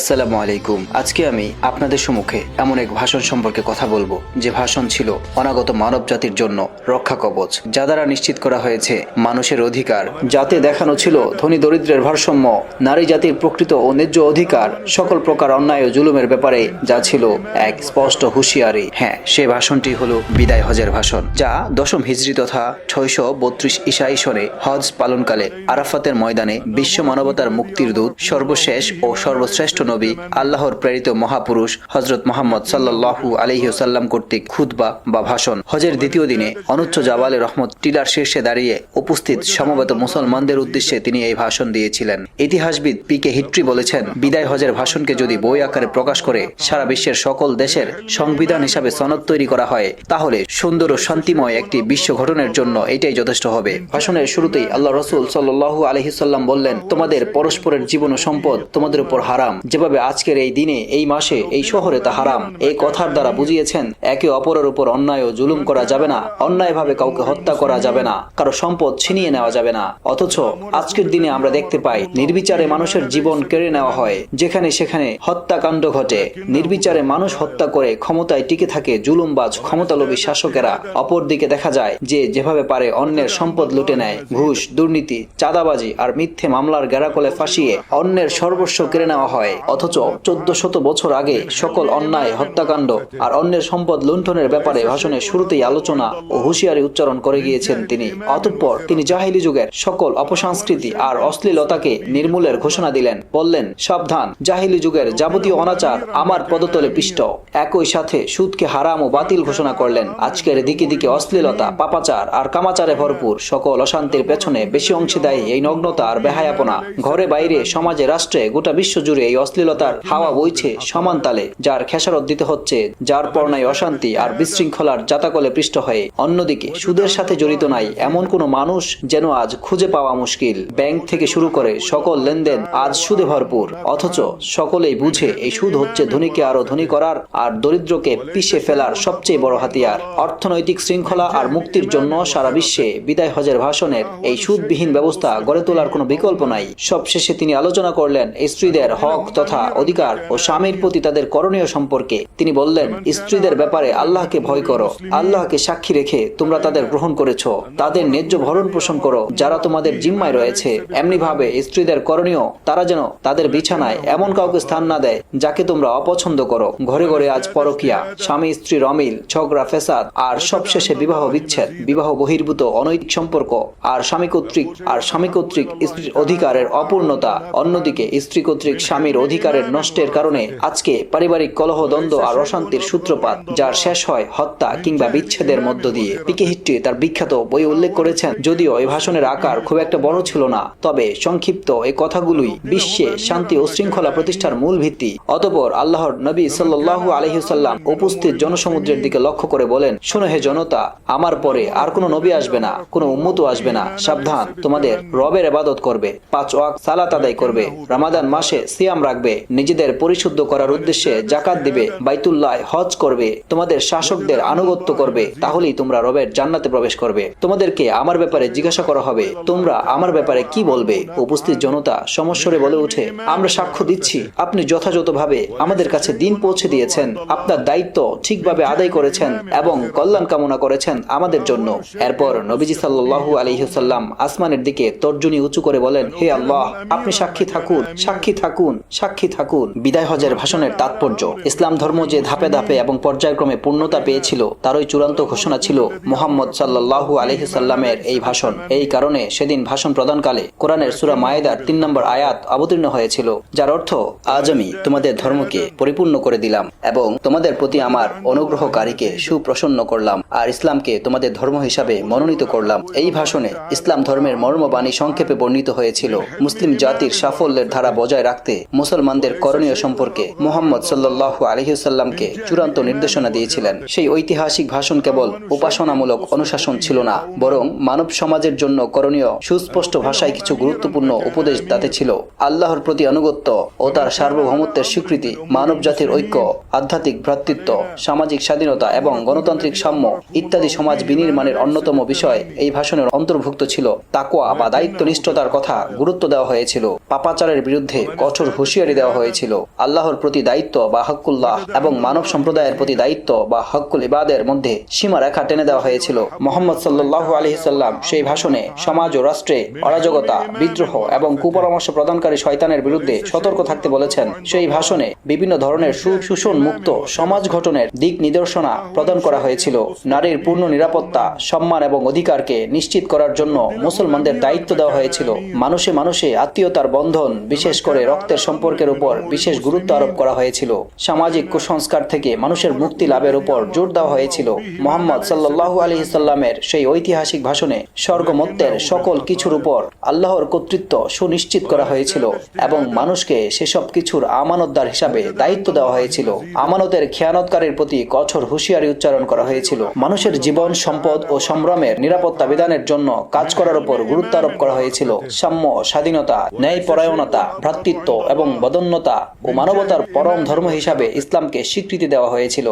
আসসালামু আলাইকুম। আজকে আমি আপনাদের সম্মুখে এমন এক ভাষণ সম্পর্কে কথা বলব, যে ভাষণ ছিল অনাগত মানব জাতির জন্য রক্ষা কবচ, যা দ্বারা নিশ্চিত করা হয়েছে মানুষের অধিকার। যাতে দেখানো ছিল ধনী দরিদ্রের ভারসাম্য, নারী জাতির প্রকৃত ও ন্যায্য অধিকার, সকল প্রকার অন্যায় ও জুলুমের ব্যাপারে যা ছিল এক স্পষ্ট হুঁশিয়ারি। হ্যাঁ সে ভাষণটি হলো বিদায় হজের ভাষণ, যা দশম হিজরি তথা ছয়শো বত্রিশ ঈশাই সনে হজ পালনকালে আরাফাতের ময়দানে বিশ্ব মানবতার মুক্তির দূত, সর্বশেষ ও সর্বশ্রেষ্ঠ নবী আল্লাহর প্রেরিত মহাপুরুষ হজরত মোহাম্মদ সাল্লাহু আলহিউসাল্লাম কর্তৃক খুতবা বা ভাষণ। হজের দ্বিতীয় দিনে অনুচ্চ জাবালে রহমত টিলার শীর্ষে দাঁড়িয়ে উপস্থিত সমবেত মুসলমানদের উদ্দেশ্যে তিনি এই ভাষণ দিয়েছিলেন। ইতিহাসবিদ পি কে হিট্রি বলেছেন, বিদায় হজের ভাষণকে যদি বই আকারে প্রকাশ করে সারা বিশ্বের সকল দেশের সংবিধান হিসাবে সনদ তৈরি করা হয়, তাহলে সুন্দর ও শান্তিময় একটি বিশ্ব গঠনের জন্য এটাই যথেষ্ট হবে। ভাষণের শুরুতেই আল্লাহ রসুল সাল্লু আলহিসাল্লাম বললেন, তোমাদের পরস্পরের জীবন ও সম্পদ তোমাদের উপর হারাম। যেভাবে আজকের এই দিনে, এই মাসে, এই শহরে তা হারাম, এই কথার দ্বারা বুঝিয়েছেন, একে অপরের উপর অন্যায় ও জুলুম করা যাবে না, অন্যায়ভাবে কাউকে হত্যা করা যাবে না, কারও সম্পদ ছিনিয়ে নেওয়া যাবে না। অথচ আজকের দিনে আমরা দেখতে পাই, নির্বিচারে মানুষের জীবন কেড়ে নেওয়া হয়, যেখানে সেখানে হত্যাকাণ্ড ঘটে। নির্বিচারে মানুষ হত্যা করে ক্ষমতায় টিকে থাকে জুলুমবাজ, ক্ষমতালোভী শাসকেরা। অপরদিকে দেখা যায় যে, যেভাবে পারে অন্যের সম্পদ লুটে নেয়, ঘুষ, দুর্নীতি, চাঁদাবাজি আর মিথ্যে মামলার গেরাকলে ফাঁসিয়ে অন্যের সর্বস্ব কেড়ে নেওয়া হয়। অথচ চোদ্দ শত বছর আগে সকল অন্যায়, হত্যাকাণ্ড আর অন্যের সম্পদ লুণ্ঠনের ব্যাপারে ভাষণের শুরুতেই আলোচনা ও হুঁশিয়ারি উচ্চারণ করে গিয়েছেন তিনি। অতঃপর তিনি জাহিলি যুগের সকল অপসংস্কৃতি আর অশ্লীলতাকে নির্মূলের ঘোষণা দিলেন। বললেন, সাবধান, জাহিলি যুগের যাবতীয় অনাচার আমার পদতলে পিষ্ট। একই সাথে সুদকে হারাম ও বাতিল ঘোষণা করলেন। আজকের দিকে দিকে অশ্লীলতা, পাপাচার আর কামাচারে ভরপুর সকল অশান্তির পেছনে বেশি অংশীদায়ী এই নগ্নতা আর বেহায়াপনা। ঘরে বাইরে, সমাজে, রাষ্ট্রে গোটা বিশ্ব জুড়ে এই অশ্লীলতার হাওয়া বইছে সমান তালে, যার খেসারত দিতে হচ্ছে, যার পর্ণায় অশান্তি আর বিশৃঙ্খলার জাতাকলে পৃষ্ঠ হয়ে। অন্যদিকে, সুদের সাথে জড়িত নাই এমন কোনো মানুষ যেন আজ খুঁজে পাওয়া মুশকিল। ব্যাংক থেকে শুরু করে সকল লেনদেন আজ সুদে ভরপুর। অথচ সকলেই বুঝে এই সুদ হচ্ছে ধনীকে আরও ধনী করার আর দরিদ্রকে পিষে ফেলার সবচেয়ে বড় হাতিয়ার। অর্থনৈতিক শৃঙ্খলা আর মুক্তির জন্য সারা বিশ্বে বিদায় হজের ভাষণের এই সুদবিহীন ব্যবস্থা গড়ে তোলার কোনো বিকল্প নাই। সবশেষে তিনি আলোচনা করলেন স্ত্রীদের হক তথা অধিকার ও স্বামীর প্রতি তাদের করণীয় সম্পর্কে তিনি বললেন, স্ত্রীদের ব্যাপারে আল্লাহকে ভয় করো, আল্লাহকে সাক্ষী রেখে তোমরা তাদের গ্রহণ করেছ, তাদের ন্যায্য ভরণ পোষণ করো, যারা তোমাদের জিম্মায় রয়েছে। এমনি ভাবে স্ত্রীদের করণীয়, তারা যেন তাদের বিছানায় এমন কাউকে স্থান না দেয় যাকে তোমরা অপছন্দ করো। ঘরে ঘরে আজ পরকিয়া, স্বামী, স্ত্রী রমিল, ঝগড়া ফেসাদ আর সবশেষে বিবাহ বিচ্ছেদ, বিবাহ বহির্ভূত অনৈতিক সম্পর্ক, আর স্বামী কর্তৃক, আর স্বামী কর্তৃক স্ত্রীর অধিকারের অপূর্ণতা। অন্যদিকে স্ত্রী কর্তৃক স্বামীর অধিকারের নষ্টের কারণে আজকে পারিবারিক কলহ, দ্বন্দ্ব আর অশান্তির সূত্রপাত, যার শেষ হয় হত্যা কিংবা বিচ্ছেদের মধ্য দিয়ে। পিকে হিট্রি তার বিখ্যাত বই উল্লেখ করেছেন, যদিও এই ভাষণের আকার খুব একটা বড় ছিল না, তবে সংক্ষিপ্ত এই কথাগুলোই বিশ্বে শান্তি ও শৃঙ্খলা প্রতিষ্ঠার মূল ভিত্তি। অতপর আল্লাহর নবী সাল্লাল্লাহু আলহিসাল্লাম উপস্থিত জনসমুদ্রের দিকে লক্ষ্য করে বলেন, শোনো হে জনতা, আমার পরে আর কোনো নবী আসবে না, কোনো উম্মত আসবে না, সাবধান, তোমাদের রবের এবাদত করবে, পাঁচ ওয়াক সালাত আদায় করবে, রামাদান মাসে সিয়াম রাখবে নিজেদের পরিশুদ্ধ করার উদ্দেশ্যে জাকাত দিবে, বাইতুল্লাহ হজ করবে, তোমাদের শাসকদের আনুগত্য করবে, তাহলেই তোমরা রবের জান্নাতে প্রবেশ করবে। তোমাদেরকে আমার ব্যাপারে জিজ্ঞাসা করা হবে, তোমরা আমার ব্যাপারে কি বলবে? উপস্থিত জনতা সমস্যরে বলে উঠে আমরা সাক্ষ্য দিচ্ছি, আপনি যথাযথভাবে আমাদের কাছে দিন পৌঁছে দিয়েছেন, আপনার দায়িত্ব ঠিকভাবে আদায় করেছেন এবং কল্যাণ কামনা করেছেন আমাদের জন্য। এরপর নবীজি সাল্লু আলহিহসাল্লাম আসমানের দিকে তর্জনী উঁচু করে বলেন, হে আল্লাহ, আপনি সাক্ষী থাকুন সাক্ষী থাকুন, সাক্ষী থাকুন। বিদায় হজের ভাষণের তাৎপর্য। ইসলাম ধর্ম যে ধাপে ধাপে এবং পর্যায়ক্রমে পূর্ণতা পেয়েছিল, তারই চূড়ান্ত ঘোষণা ছিল মোহাম্মদ সাল্লাহু আলহিসাল্লামের এই ভাষণ। এই কারণে সেদিন ভাষণ প্রদানকালে কোরআনের সুরা মায়েদার তিন নম্বর আয়াত অবতীর্ণ হয়েছিল, যার অর্থ, আজ আমি তোমাদের ধর্মকে পরিপূর্ণ করে দিলাম এবং তোমাদের প্রতি আমার অনুগ্রহকারীকে সুপ্রসন্ন করলাম আর ইসলামকে তোমাদের ধর্ম হিসাবে মনোনীত করলাম। এই ভাষণে ইসলাম ধর্মের মর্মবাণী সংক্ষেপে বর্ণিত হয়েছিল। মুসলিম জাতির সাফল্যের ধারা বজায় রাখতে মুসলমানদের করণীয় সম্পর্কে মোহাম্মদ সাল্লাহু আলহিসাল্লামকে চূড়ান্ত নির্দেশনা দিয়েছিলেন। সেই ঐতিহাসিক ভাষণ কেবল উপাসনামূলক অনুশাসন ছিল না, বরং মানব সমাজের জন্য করণীয় সুস্পষ্ট ভাষায় কিছু গুরুত্বপূর্ণ উপদেশ তাতে ছিল। আল্লাহর প্রতি আনুগত্য ও তার সার্বভৌমত্বের স্বীকৃতি, মানব জাতির ঐক্য, আধ্যাত্মিক ভ্রাতৃত্ব, সামাজিক স্বাধীনতা এবং গণতান্ত্রিক সাম্য ইত্যাদি সমাজ বিনির্মাণের অন্যতম বিষয় এই ভাষণের অন্তর্ভুক্ত ছিল। তাকোয়া বা দায়িত্বনিষ্ঠতার কথা গুরুত্ব দেওয়া হয়েছিল। পাপাচারের বিরুদ্ধে কঠোর হুঁশিয়ারি হুঁশিয়ারি দেওয়া হয়েছিল। আল্লাহর প্রতি দায়িত্ব বা হকুল্লাহ এবং মানব সম্প্রদায়ের প্রতি দায়িত্ব বা হকুল ইবাদের মধ্যে সীমারেখা টেনে দেওয়া হয়েছিল। মোহাম্মদ সাল্লাহ আলহিসাল্লাম সেই ভাষণে সমাজ ও রাষ্ট্রে অরাজকতা, বিদ্রোহ এবং কুপরামর্শ প্রদানকারী শয়তানের বিরুদ্ধে সতর্ক থাকতে বলেছেন। সেই ভাষণে বিভিন্ন ধরনের সুশোষণ মুক্ত সমাজ গঠনের দিক নিদর্শনা প্রদান করা হয়েছিল। নারীর পূর্ণ নিরাপত্তা, সম্মান এবং অধিকারকে নিশ্চিত করার জন্য মুসলমানদের দায়িত্ব দেওয়া হয়েছিল। মানুষে মানুষে আত্মীয়তার বন্ধন, বিশেষ করে রক্তের সম্পর্কের উপর বিশেষ গুরুত্ব আরোপ করা হয়েছিল। সামাজিক কুসংস্কার থেকে মানুষের মুক্তি লাভের উপর জোর দেওয়া হয়েছিল। মোহাম্মদ সাল্লাহ আলী ইসাল্লামের সেই ঐতিহাসিক ভাষণে স্বর্গমত্তের সকল কিছুর উপর আল্লাহর কর্তৃত্ব সুনিশ্চিত করা হয়েছিল এবং মানুষকে সেসব কিছুর আমানতদার হিসাবে দায়িত্ব দেওয়া হয়েছিল। আমানতের খেয়ানতকারীর প্রতি কঠোর হুঁশিয়ারি উচ্চারণ করা হয়েছিল। মানুষের জীবন, সম্পদ ও সম্ভ্রমের নিরাপত্তা বিধানের জন্য কাজ করার উপর গুরুত্ব আরোপ করা হয়েছিল। সাম্য স্বাধীনতা ন্যায় পরায়ণতা ভ্রাতৃত্ব এবং বদন্যতা ও মানবতার পরম ধর্ম হিসাবে ইসলামকে স্বীকৃতি দেওয়া হয়েছিল।